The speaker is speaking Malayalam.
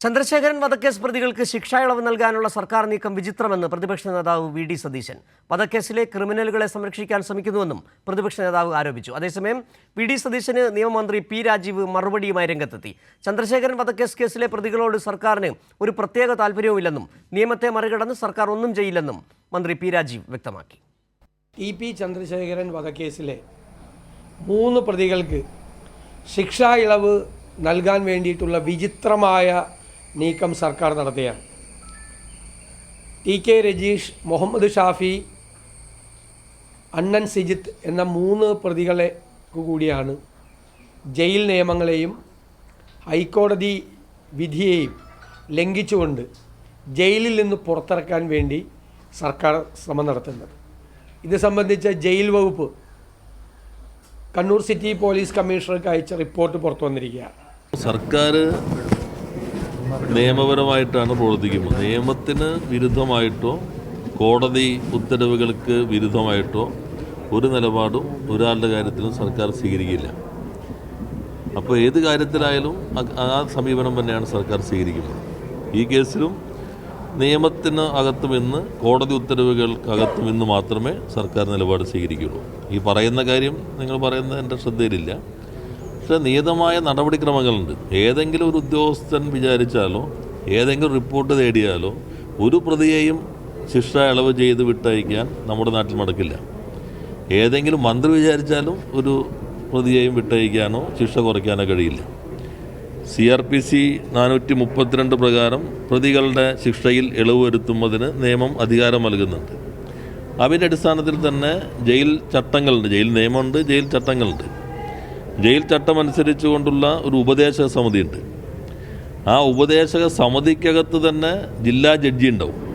ചന്ദ്രശേഖരൻ വധക്കേസ് പ്രതികൾക്ക് ശിക്ഷാ ഇളവ് നൽകാനുള്ള സർക്കാർ നീക്കം വിചിത്രമെന്ന് പ്രതിപക്ഷ നേതാവ് വി ഡി സതീശൻ. വധക്കേസിലെ ക്രിമിനലുകളെ സംരക്ഷിക്കാൻ ശ്രമിക്കുന്നുവെന്നും പ്രതിപക്ഷ നേതാവ് ആരോപിച്ചു. അതേസമയം വി ഡി സതീശന് നിയമമന്ത്രി പി രാജീവ് മറുപടിയുമായി രംഗത്തെത്തി. ചന്ദ്രശേഖരൻ വധക്കേസ് കേസിലെ പ്രതികളോട് സർക്കാരിന് ഒരു പ്രത്യേക താല്പര്യവുമില്ലെന്നും നിയമത്തെ മറികടന്ന് സർക്കാർ ഒന്നും ചെയ്യില്ലെന്നും മന്ത്രി പി രാജീവ് വ്യക്തമാക്കി. ഇ പി ചന്ദ്രശേഖരൻ വധക്കേസിലെ മൂന്ന് പ്രതികൾക്ക് ശിക്ഷാ ഇളവ് നൽകാൻ വേണ്ടിയിട്ടുള്ള വിചിത്രമായ നീക്കം സർക്കാർ നടത്തുകയാണ് ടി കെ രജീഷ് മുഹമ്മദ് ഷാഫി അണ്ണൻ സിജിത്ത് എന്ന മൂന്ന് പ്രതികളെ കൂടിയാണ് ജയിൽ നിയമങ്ങളെയും ഹൈക്കോടതി വിധിയെയും ലംഘിച്ചുകൊണ്ട് ജയിലിൽ നിന്ന് പുറത്തിറക്കാൻ വേണ്ടി സർക്കാർ ശ്രമം നടത്തുന്നത്. ഇത് സംബന്ധിച്ച ജയിൽ വകുപ്പ് കണ്ണൂർ സിറ്റി പോലീസ് കമ്മീഷണർക്ക് അയച്ച റിപ്പോർട്ട് പുറത്തു വന്നിരിക്കുകയാണ്. സർക്കാർ നിയമപരമായിട്ടാണ് പ്രവർത്തിക്കുന്നത്. നിയമത്തിന് വിരുദ്ധമായിട്ടോ കോടതി ഉത്തരവുകൾക്ക് വിരുദ്ധമായിട്ടോ ഒരു നിലപാടും ഒരാളുടെ കാര്യത്തിലും സർക്കാർ സ്വീകരിക്കില്ല. അപ്പോൾ ഏത് കാര്യത്തിലായാലും ആ സമീപനം തന്നെയാണ് സർക്കാർ സ്വീകരിക്കുന്നത്. ഈ കേസിലും നിയമത്തിന് അകത്തുമെന്ന് കോടതി ഉത്തരവുകൾക്ക് അകത്തും മാത്രമേ സർക്കാർ നിലപാട് സ്വീകരിക്കുകയുള്ളൂ ഈ പറയുന്ന കാര്യം നിങ്ങൾ പറയുന്നത് എന്റെ ശ്രദ്ധയിലില്ല. പക്ഷേ നിയതമായ നടപടിക്രമങ്ങളുണ്ട്. ഏതെങ്കിലും ഒരു ഉദ്യോഗസ്ഥൻ വിചാരിച്ചാലോ ഏതെങ്കിലും റിപ്പോർട്ട് തേടിയാലോ ഒരു പ്രതിയെയും ശിക്ഷ ഇളവ് ചെയ്ത് വിട്ടയക്കാൻ നമ്മുടെ നാട്ടിൽ നടക്കില്ല ഏതെങ്കിലും മന്ത്രി വിചാരിച്ചാലും ഒരു പ്രതിയെയും വിട്ടയക്കാനോ ശിക്ഷ കുറയ്ക്കാനോ കഴിയില്ല. സി ആർ പി സി നാനൂറ്റി മുപ്പത്തിരണ്ട് പ്രകാരം പ്രതികളുടെ ശിക്ഷയിൽ ഇളവ് വരുത്തുന്നതിന് നിയമം അധികാരം നൽകുന്നുണ്ട്. അതിന്റെ അടിസ്ഥാനത്തിൽ തന്നെ ജയിൽ ചട്ടങ്ങളുണ്ട്. ജയിൽ നിയമമുണ്ട് ജയിൽ ചട്ടങ്ങളുണ്ട്. ജയിൽ ചട്ടം അനുസരിച്ചുകൊണ്ടുള്ള ഒരു ഉപദേശക സമിതിയുണ്ട്. ആ ഉപദേശക സമിതിക്കകത്ത് തന്നെ ജില്ലാ ജഡ്ജി ഉണ്ടാവും.